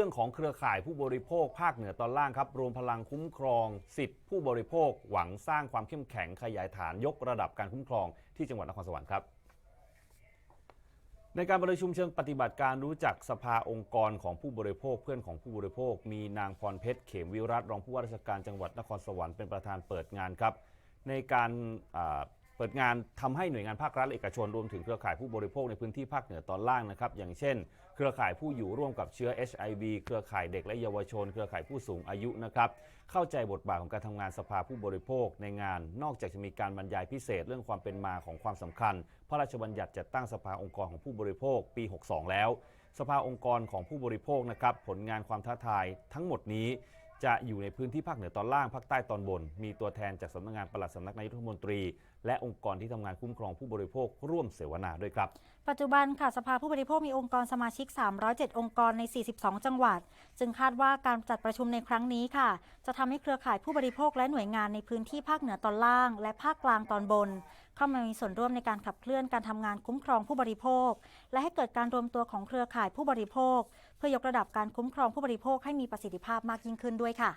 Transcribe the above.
รื่องของเครือข่ายผู้บริโภคภาคเหนือตอนล่างครับ รวมพลังคุ้มครอง สิทธิผู้บริโภค หวังสร้างความเข้มแข็งขยายฐานยกระดับการคุ้มครองที่จังหวัดนครสวรรค์ครับในการประชุมเชิงปฏิบัติการรู้จักสภาองค์กรของผู้บริโภคเพื่อนของผู้บริโภค มีนางพรเพชรเขมวิรัตรองผู้ว่าราชการจังหวัดนครสวรรค์เป็นประธานเปิดงานครับ ในการอ่า เปิดงานทำให้หน่วยงานภาครัฐและเอกชนรวมถึงเครือข่ายผู้บริโภคในพื้นที่ภาคเหนือตอนล่างนะครับอย่างเช่น เครือข่ายผู้อยู่ร่วมกับเชื้อ HIV เครือข่ายเด็กและเยาวชน เครือข่ายผู้สูงอายุนะครับเข้าใจบทบาทของการทำงานสภาผู้บริโภคในงาน นอกจากจะมีการบรรยายพิเศษเรื่องความเป็นมาของความสำคัญ พระราชบัญญัติจัดตั้งสภาองค์กรของผู้บริโภคปี 62 แล้ว สภาองค์กรของผู้บริโภคนะครับผลงานความท้าทายทั้งหมดนี้ จะอยู่ในพื้นที่ภาคเหนือตอนล่างภาคใต้ตอนบน มีตัวแทนจากสำนักงานปลัดสำนักนายกรัฐมนตรี และองค์กรที่ทำงานคุ้มครองผู้บริโภคร่วมเสวนาด้วยครับ ปัจจุบันค่ะสภาผู้บริโภคมีองค์กรสมาชิก 307 องค์กรใน 42 จังหวัด จึงคาดว่าการจัดประชุมในครั้งนี้ค่ะ จะทำให้เครือข่ายผู้บริโภคและหน่วยงานในพื้นที่ภาคเหนือตอนล่าง และภาคกลางตอนบน เข้ามามีส่วนร่วมในการขับเคลื่อนการทำงานคุ้มครองผู้บริโภค และให้เกิดการรวมตัวของเครือข่ายผู้บริโภค เพื่อยกระดับการคุ้มครองผู้บริโภคให้มีประสิทธิภาพมากยิ่งขึ้นด้วยค่ะ